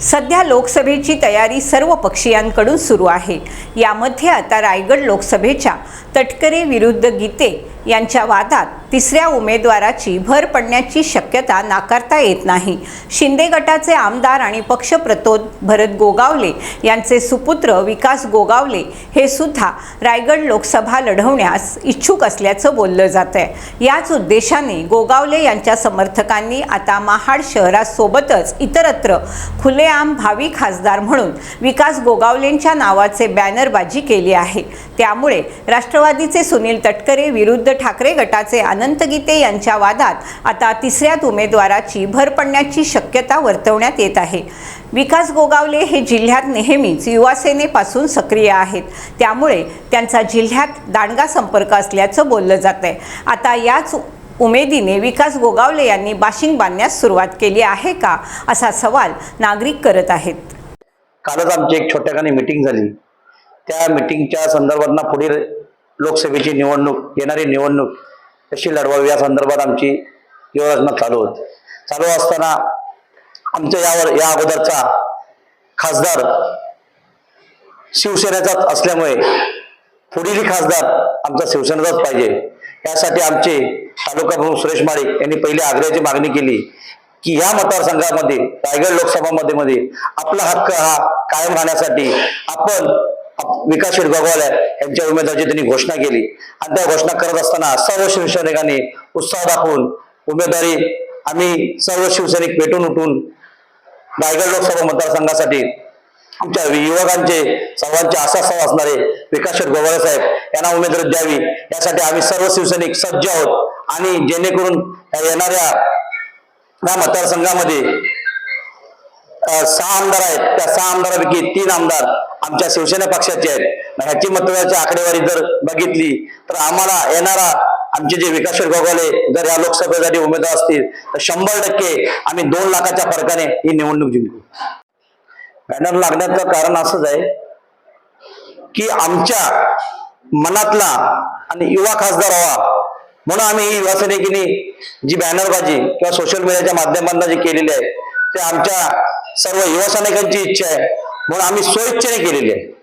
सध्या लोकसभेची तयारी सर्व पक्षीयांकडून सुरू आहे. यामध्ये आता रायगड लोकसभेच्या तटकरे विरुद्ध गीते यांच्या वादात तिसऱ्या उमेदवाराची भर पडण्याची शक्यता नाकारता येत नाही. शिंदे गटाचे आमदार आणि पक्षप्रतोद भरत गोगावले यांचे सुपुत्र विकास गोगावले हे सुद्धा रायगड लोकसभा लढवण्यास इच्छुक असल्याचं बोललं जात आहे याच उद्देशाने गोगावले यांच्या समर्थकांनी आता महाड शहरासोबतच इतरत्र खुले खुलेआम भावी खासदार म्हणून विकास गोगावलेंच्या नावाचे बॅनरबाजी केली आहे. त्यामुळे राष्ट्रवादीचे सुनील तटकरे विरुद्ध ठाकरे गटाचे अनंत गीते यांच्या वादात आता तिसऱ्यात उमेदवाराची भर पडण्याची शक्यता वर्तवण्यात येत आहे. विकास गोगावले हे जिल्ह्यात नेहमीच युवासेनेपासून सक्रिय आहेत. त्यामुळे त्यांचा जिल्ह्यात दांडगा संपर्क असल्याचं बोललं जात आहे आता याच उमेदीने विकास गोगावले यांनी बाशिंग बांधण्यास सुरुवात केली आहे का असा सवाल नागरिक करत आहेत. कालच आमची एक छोट्याखानी मिटिंग झाली. त्या मिटिंगच्या संदर्भात पुढील लोकसभेची निवडणूक येणारी निवडणूक कशी लढवावी या संदर्भात आमची योजना चालू होती. चालू असताना आमच्या यावर या अगोदरचा खासदार शिवसेनेचाच असल्यामुळे पुढील खासदार आमचा शिवसेनेचाच पाहिजे. यासाठी आमचे तालुका प्रमुख सुरेश माळी यांनी पहिली आग्रहाची मागणी केली की या मतदारसंघामध्ये रायगड लोकसभा मध्ये मध्ये आपला हक्क हा कायम राहण्यासाठी आपण विकास शेठ यांच्या उमेदवाराची त्यांनी घोषणा केली. आणि त्या घोषणा करत असताना सर्व शिवसैनिकांनी उत्साह दाखवून उमेदवारी आम्ही सर्व शिवसैनिक पेटून उठून रायगड लोकसभा मतदारसंघासाठी आमच्या युवकांचे सर्वांचे आशास्थान असणारे विकास शेठ गोगावले साहेब यांना उमेदवारी द्यावी. यासाठी आम्ही सर्व शिवसैनिक सज्ज आहोत. आणि जेणेकरून येणाऱ्या या मतदारसंघामध्ये सहा आमदार आहेत. त्या सहा आमदारापैकी तीन आमदार आमच्या शिवसेना पक्षाचे आहेत. ह्याची मतदाराची आकडेवारी जर बघितली तर आम्हाला येणारा आमचे जे विकास गोगावले जर या लोकसभेसाठी उमेदवार असतील तर शंभर टक्के आम्ही दोन लाखाच्या फरकाने ही निवडणूक जिंकू. बॅनर लागण्याचं कारण असंच आहे की आमच्या मनातला आणि युवा खासदार व्हावा म्हणून आम्ही ही युवा जी बॅनरबाजी किंवा सोशल मीडियाच्या माध्यमातून जी केलेली आहे ते आमच्या सर्व युवा सैनिकांची इच्छा आहे. म्हणून आम्ही स्वेच्छेने केलेली आहे.